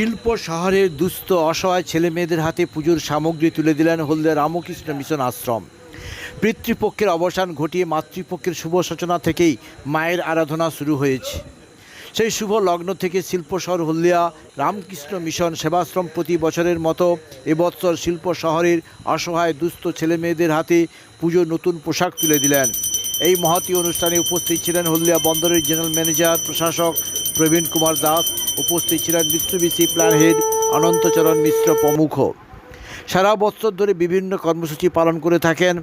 শিল্প শহরের দুস্থ, অসহায় ছেলে মেয়েদের হাতে পুজোর সামগ্রী তুলে দিলেন হলদিয়া রামকৃষ্ণ মিশন আশ্রম। পিতৃপক্ষের অবসান ঘটিয়ে মাতৃপক্ষের শুভ সূচনা থেকেই মায়ের আরাধনা শুরু হয়েছে। সেই শুভ লগ্ন থেকে শিল্প শহর হলদিয়া রামকৃষ্ণ মিশন সেবাশ্রম প্রতি বছরের মতো এবছর শিল্প শহরের অসহায়, দুস্থ ছেলে মেয়েদের হাতে পুজোর নতুন পোশাক তুলে দিলেন। এই মহতী অনুষ্ঠানে উপস্থিত ছিলেন হলদিয়া বন্দরের জেনারেল ম্যানেজার, প্রশাসক প্রবীণ কুমার দাস উপস্থিত ছিলেন মিত্রবিসি প্ল্যান হেড অনন্তচরণ মিশ্র প্রমুখ। সারা বছর ধরে বিভিন্ন কর্মসূচি পালন করে থাকেন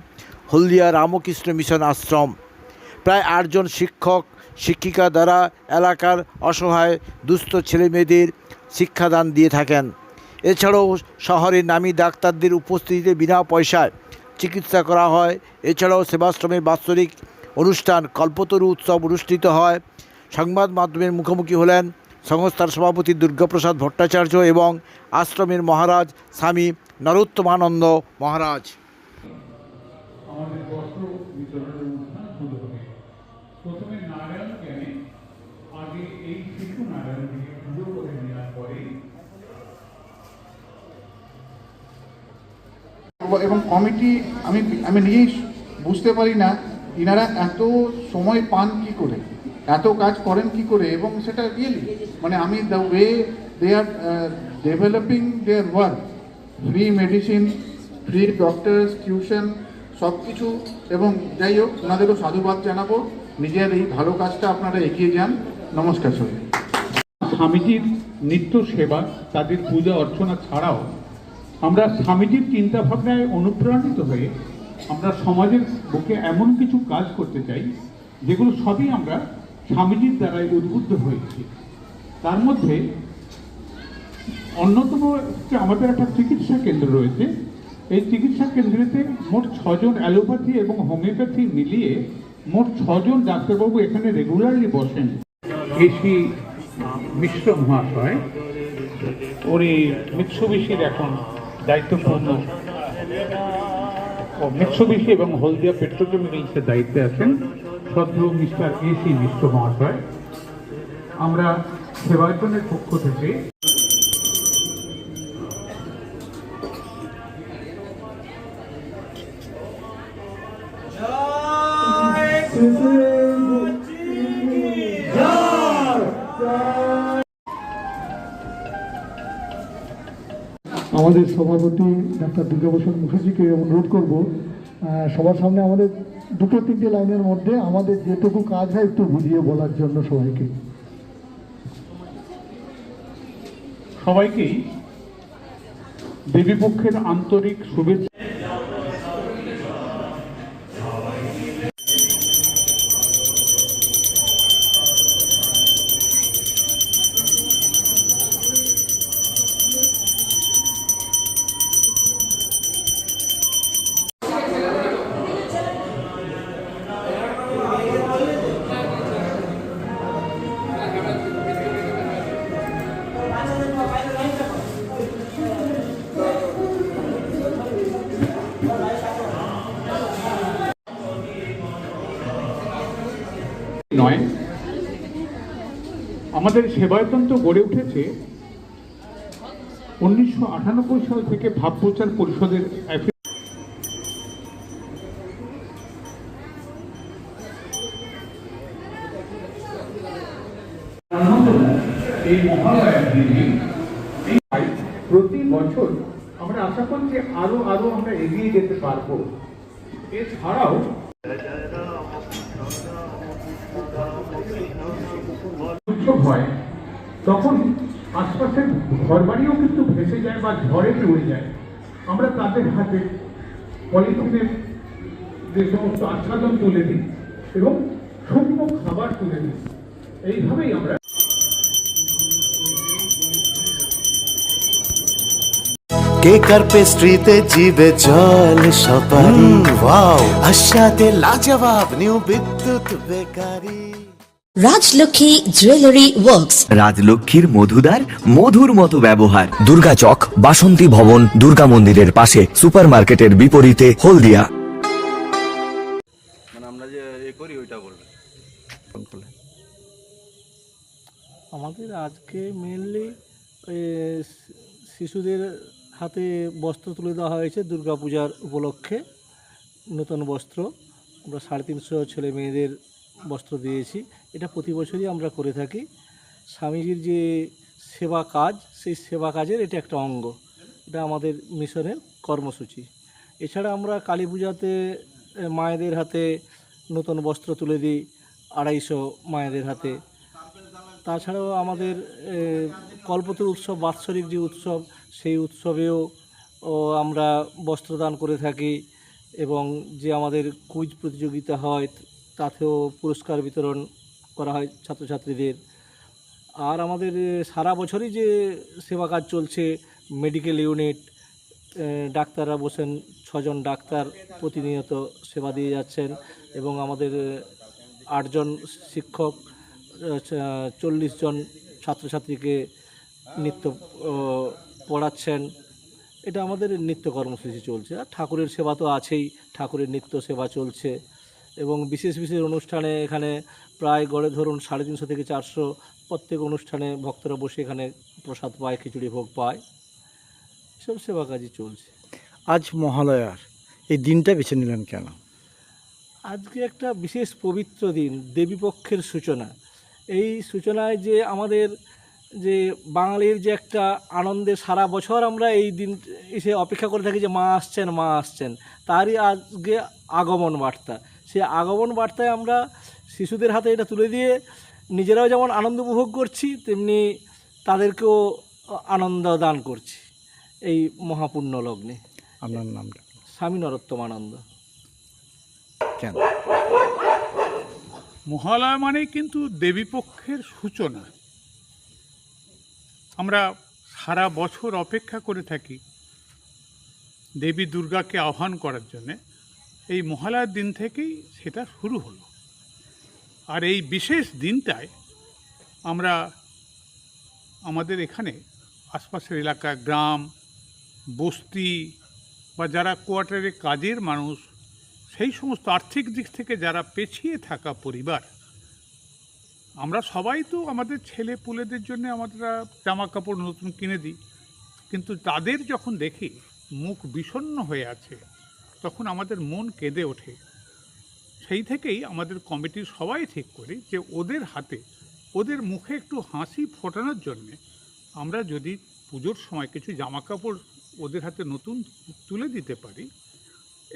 হলদিয়া রামকৃষ্ণ মিশন আশ্রম। প্রায় আটজন শিক্ষক, শিক্ষিকা দ্বারা এলাকার অসহায়, দুস্থ ছেলেমেয়েদের শিক্ষাদান দিয়ে থাকেন। এছাড়াও শহরের নামী ডাক্তারদের উপস্থিতিতে বিনা পয়সায় চিকিৎসা করা হয়। এছাড়াও সেবাশ্রমের বাৎসরিক অনুষ্ঠান, কল্পতরু উৎসব অনুষ্ঠিত হয়। সংবাদ মাধ্যমের মুখোমুখি হলেন সংস্থার সভাপতি দুর্গাপ্রসাদ ভট্টাচার্য এবং আশ্রমের মহারাজ স্বামী নরোত্তমানন্দ মহারাজ। আমাদের বস্ত্র বিতরণের অনুষ্ঠান শুরু হবে প্রথমে নারায়ণ জ্ঞানে আগে এই শিশু নারায়ণকে পুজো করে নেওয়ার পরে। এবং কমিটি আমি আমি নিজেই বুঝতে পারি না ইনারা এত সময় পান কি করে? এত কাজ করেন কি করে? এবং সেটা রিয়েলি মানে আমি the way they are developing their work free medicine free doctors tuition সব কিছু, এবং যাই হোক, ওনাদেরও সাধুবাদ জানাব। নিজের এই ভালো কাজটা আপনারা এগিয়ে যান। নমস্কার সবাই। স্বামীজির নিত্য সেবা, তাদের পূজা অর্চনা ছাড়াও আমরা স্বামীজির চিন্তাভাবনায় অনুপ্রাণিত হয়ে আমরা সমাজের বুকে এমন কিছু কাজ করতে চাই, যেগুলো সবই আমরা স্বামীজির দ্বারাই উদ্বুদ্ধ হয়েছি। তার মধ্যে অন্যতম হচ্ছে আমাদের একটা চিকিৎসা কেন্দ্র রয়েছে। এই চিকিৎসা কেন্দ্রেতে মোট ছজন অ্যালোপ্যাথি এবং হোমিওপ্যাথি মিলিয়ে মোট ছজন ডাক্তারবাবু এখানে রেগুলারলি বসেন। এসি মিশ্র মহাশয়, উনি মিৎসুবিশির এখন দায়িত্বপূর্ণ। মিৎসুবিশি এবং হলদিয়া পেট্রোকেমিক্যালসের দায়িত্বে আছেন। সদ্য মিস্টার এসি মিশ্র মহাশয়, আমরা সেবায়তনের পক্ষ থেকে আমাদের সভাপতি ডাক্তার দুর্গাভূষণ মুখার্জিকে অনুরোধ করব সবার সামনে আমাদের দুটো তিনটে লাইনের মধ্যে আমাদের যেটুকু কাজ হয় একটু বুঝিয়ে বলার জন্য সবাইকে। সবাইকেই দেবীপক্ষের আন্তরিক শুভেচ্ছা। আমাদের সেবায়তন্ত্র গড়ে উঠেছে উনিশশো আটানব্বই সাল থেকে ভাব প্রচার পরিষদের এই প্রতি বছর আমরা আশা করছি আরও আরও আমরা এগিয়ে যেতে পারব। এছাড়াও উৎসব হয় তখন আশপাশের ঘরবাড়িও কিন্তু ভেসে যায় বা ঝড়ে উড়ে যায়। আমরা তাদের হাতে পলিথিনের যে সমস্ত আচ্ছাদন তুলে দিই এবং শুকনো খাবার তুলে দিই। এইভাবেই আমরা কেকার পেস্ট্রিতে জিবে জল সপারি। ওয়াও। আশাতে লাজবাব new Bidyut bakery. Rajlakshmi jewellery works রাজলক্ষ্মীর মধুদার মধুর মতো ব্যবহার। দুর্গা চক বাসন্তী ভবন দুর্গা মন্দিরের পাশে সুপারমার্কেটের বিপরীতে হলদিয়া। মানে আমরা যে এ করি ওইটা বলবেন। আমাদের আজকে মেনলি শিশুদের হাতে বস্ত্র তুলে দেওয়া হয়েছে দুর্গাপূজার উপলক্ষে। নতুন বস্ত্র আমরা সাড়ে তিনশো ছেলে মেয়েদের বস্ত্র দিয়েছি। এটা প্রতি বছরই আমরা করে থাকি। স্বামীজির যে সেবা কাজ, সেই সেবা কাজের এটা একটা অঙ্গ। এটা আমাদের মিশনের কর্মসূচি। এছাড়া আমরা কালী পূজাতে মায়েদের হাতে নতুন বস্ত্র তুলে দিই, আড়াইশো মায়েদের হাতে। তাছাড়াও আমাদের কল্পতরু উৎসব, বাৎসরিক যে উৎসব, সেই উৎসবেও আমরা বস্ত্রদান করে থাকি এবং যে আমাদের কুইজ প্রতিযোগিতা হয় তাতেও পুরস্কার বিতরণ করা হয় ছাত্রছাত্রীদের। আর আমাদের সারা বছরই যে সেবা কাজ চলছে মেডিকেল ইউনিট ডাক্তাররা বসেন, ছজন ডাক্তার প্রতিনিয়ত সেবা দিয়ে যাচ্ছেন এবং আমাদের আটজন শিক্ষক চল্লিশ জন ছাত্রছাত্রীকে নৃত্য পড়াচ্ছেন। এটা আমাদের নিত্য কর্মসূচি চলছে। আর ঠাকুরের সেবা তো আছেই, ঠাকুরের নিত্য সেবা চলছে। এবং বিশেষ বিশেষ অনুষ্ঠানে এখানে প্রায় গড়ে ধরুন সাড়ে তিনশো থেকে চারশো প্রত্যেক অনুষ্ঠানে ভক্তরা বসে এখানে প্রসাদ পায় খিচুড়ি ভোগ পায়। সব সেবা কাজই চলছে। আজ মহালয়ার এই দিনটা বেছে নিলেন কেন? আজকে একটা বিশেষ পবিত্র দিন দেবীপক্ষের সূচনা। এই সূচনায় যে আমাদের যে বাঙালির যে একটা আনন্দে সারা বছর আমরা এই দিন এসে অপেক্ষা করে থাকি যে মা আসছেন মা আসছেন তারই আজকে আগমন বার্তা। সেই আগমন বার্তায় আমরা শিশুদের হাতে এটা তুলে দিয়ে নিজেরাও যেমন আনন্দ উপভোগ করছি তেমনি তাদেরকেও আনন্দ দান করছি এই মহাপুণ্য লগ্নে। আপনার নামটা? স্বামী নরোত্তমানন্দ। কেন? মহালয়া মানে কিন্তু দেবীপক্ষের সূচনা। আমরা সারা বছর অপেক্ষা করে থাকি দেবী দুর্গাকে আহ্বান করার জন্যে। এই মহালয়ার দিন থেকেই সেটা শুরু হলো। আর এই বিশেষ দিনটায় আমরা আমাদের এখানে আশপাশের এলাকা, গ্রাম, বস্তি বা যারা কোয়ার্টারে কাজের মানুষ, সেই সমস্ত আর্থিক দিক থেকে যারা পেছিয়ে থাকা পরিবার, আমরা সবাই তো আমাদের ছেলে পুলেদের জন্য আমরা জামা কাপড় নতুন কিনে দিই। কিন্তু তাদের যখন দেখি, মুখ বিষণ্ণ হয়ে আছে তখন আমাদের মন কেঁদে ওঠে। সেই থেকেই আমাদের কমিটির সবাই ঠিক করি যে ওদের হাতে, ওদের মুখে একটু হাসি ফোটানোর জন্যে আমরা যদি পুজোর সময় কিছু জামা কাপড় ওদের হাতে নতুন তুলে দিতে পারি,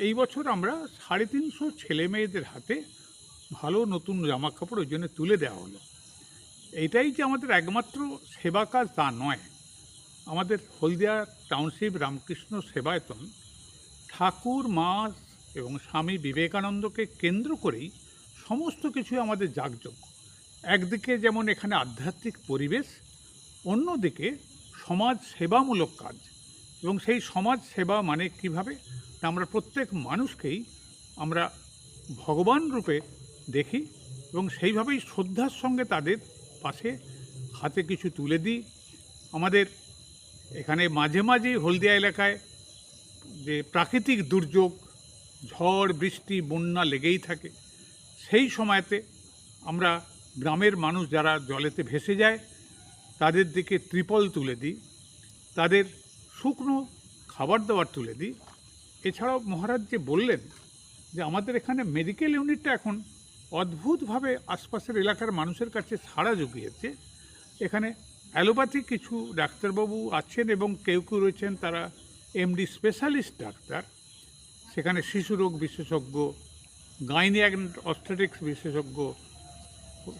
এই বছর আমরা সাড়ে তিনশো ছেলে মেয়েদের হাতে ভালো নতুন জামা কাপড় ওই জন্য তুলে দেওয়া হলো। এইটাই যে আমাদের একমাত্র সেবা কাজ তা নয়। আমাদের হলদিয়া টাউনশিপ রামকৃষ্ণ সেবায়তন ঠাকুর, মা এবং স্বামী বিবেকানন্দকে কেন্দ্র করেই সমস্ত কিছু আমাদের যাগযজ্ঞ। একদিকে যেমন এখানে আধ্যাত্মিক পরিবেশ, অন্যদিকে সমাজ সেবামূলক কাজ। এবং সেই সমাজ সেবা মানে কীভাবে? আমরা প্রত্যেক মানুষকেই আমরা ভগবান রূপে দেখি এবং সেইভাবেই শ্রদ্ধার সঙ্গে তাদের পাশে হাতে কিছু তুলে দিই। আমাদের এখানে মাঝে মাঝেই হলদিয়া এলাকায় যে প্রাকৃতিক দুর্যোগ, ঝড়, বৃষ্টি, বন্যা লেগেই থাকে, সেই সময়তে আমরা গ্রামের মানুষ যারা জলেতে ভেসে যায়, তাদের দিকে ত্রিপল তুলে দিই, তাদের শুকনো খাবার দাবার তুলে দিই। এছাড়াও মহারাজ যে বললেন যে আমাদের এখানে মেডিকেল ইউনিটটা এখন অদ্ভুতভাবে আশপাশের এলাকার মানুষের কাছে সাড়া জুগিয়েছে। এখানে অ্যালোপ্যাথি কিছু ডাক্তারবাবু আছেন এবং কেউ কেউ রয়েছেন, তারা এমডি স্পেশালিস্ট ডাক্তার, সেখানে শিশুরোগ বিশেষজ্ঞ, গাইনি অ্যান্ড অস্টেটিক্স বিশেষজ্ঞ।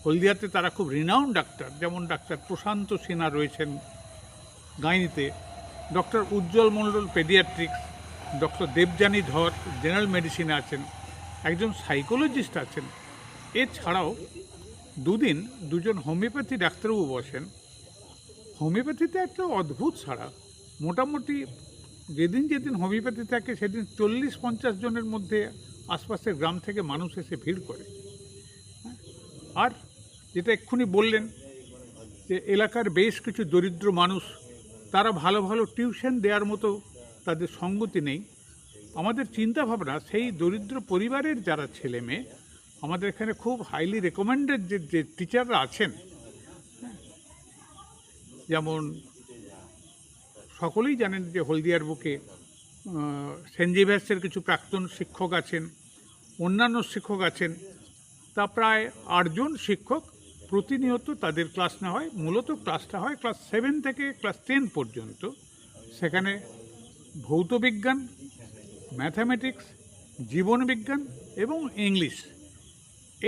হলদিয়াতে তারা খুব রিনাউন্ড ডাক্তার, যেমন ডাক্তার প্রশান্ত সিনহা রয়েছেন গাইনিতে। Doctor Ujjwal Mondal paediatrics doctor Debjani Dhar general মেডিসিনে আছেন, একজন সাইকোলজিস্ট আছেন। এছাড়াও দুদিন দুজন হোমিওপ্যাথি ডাক্তারবাবু বসেন। হোমিওপ্যাথিতে একটা অদ্ভুত ছাড়া মোটামুটি যেদিন যেদিন হোমিওপ্যাথি থাকে সেদিন চল্লিশ পঞ্চাশ জনের মধ্যে আশপাশের গ্রাম থেকে মানুষ এসে ভিড় করে। হ্যাঁ? আর যেটা এক্ষুনি বললেন যে এলাকার বেশ কিছু দরিদ্র মানুষ তারা ভালো ভালো টিউশন দেওয়ার মতো তাদের সঙ্গতি নেই। আমাদের চিন্তা ভাবনা সেই দরিদ্র পরিবারের যারা ছেলে মেয়ে আমাদের এখানে খুব হাইলি রেকমেন্ডেড যে যে টিচাররা আছেন হ্যাঁ, যেমন সকলেই জানেন যে হলদিয়ার বুকে সেন্ট জেভিয়ার্সের কিছু প্রাক্তন শিক্ষক আছেন, অন্যান্য শিক্ষক আছেন। তা প্রায় আটজন শিক্ষক প্রতিনিয়ত তাদের ক্লাস না হয়, মূলত ক্লাসটা হয় ক্লাস সেভেন থেকে ক্লাস টেন পর্যন্ত। সেখানে ভৌতবিজ্ঞান ম্যাথামেটিক্স জীবনবিজ্ঞান এবং ইংলিশ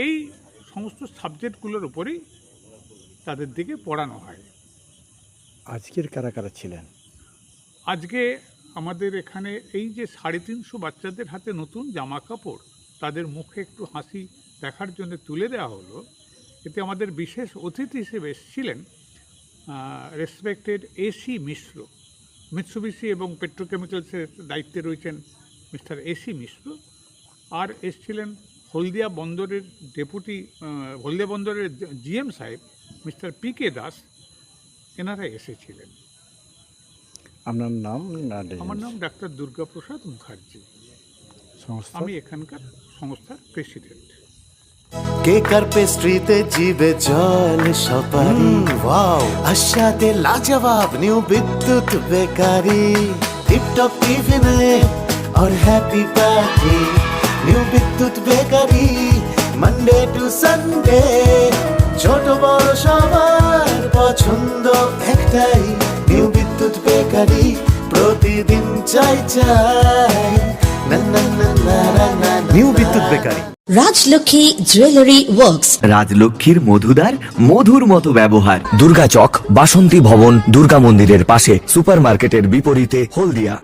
এই সমস্ত সাবজেক্টগুলোর উপরেই তাদের দিকে পড়ানো হয়। আজকের কারা কারা ছিলেন? আজকে আমাদের এখানে এই যে সাড়ে তিনশো বাচ্চাদের হাতে নতুন জামা কাপড়, তাদের মুখে একটু হাসি দেখার জন্য তুলে দেওয়া হলো। এতে আমাদের বিশেষ অতিথি হিসেবে এসেছিলেন রেসপেক্টেড এসি মিশ্র। মিৎসুবিসি এবং পেট্রোকেমিক্যালসের দায়িত্বে রয়েছেন মিস্টার এসি মিশ্র। আর এসছিলেন হলদিয়া বন্দরের ডেপুটি হলদিয়া বন্দরের জিএম সাহেব, মিস্টার পি কে দাস। এনারা এসেছিলেন। আপনার নাম আমার নাম ডাক্তার দুর্গাপ্রসাদ মুখার্জি সংস্থা আমি এখানকার সংস্থার প্রেসিডেন্ট কেক আর পেস্ট্রিতে জিবে জল সপারি ওয়াও আশাতে লাজবাব নিউ বিদ্যুৎ বেকারি টিপটপ টিফিনে और happy party new Bidyut bakery Monday to Sunday ছোট বড় সবার পছন্দ একটাই নিউ বিদ্যুৎ বেকারি প্রতিদিন চাই চাই। New Bidyut bakery. Rajlakshmi jewellery works. রাজলক্ষ্মীর মধুদার মধুর মতো ব্যবহার। দুর্গা চক বাসন্তী ভবন দুর্গা মন্দিরের পাশে সুপারমার্কেটের বিপরীতে হলদিয়া।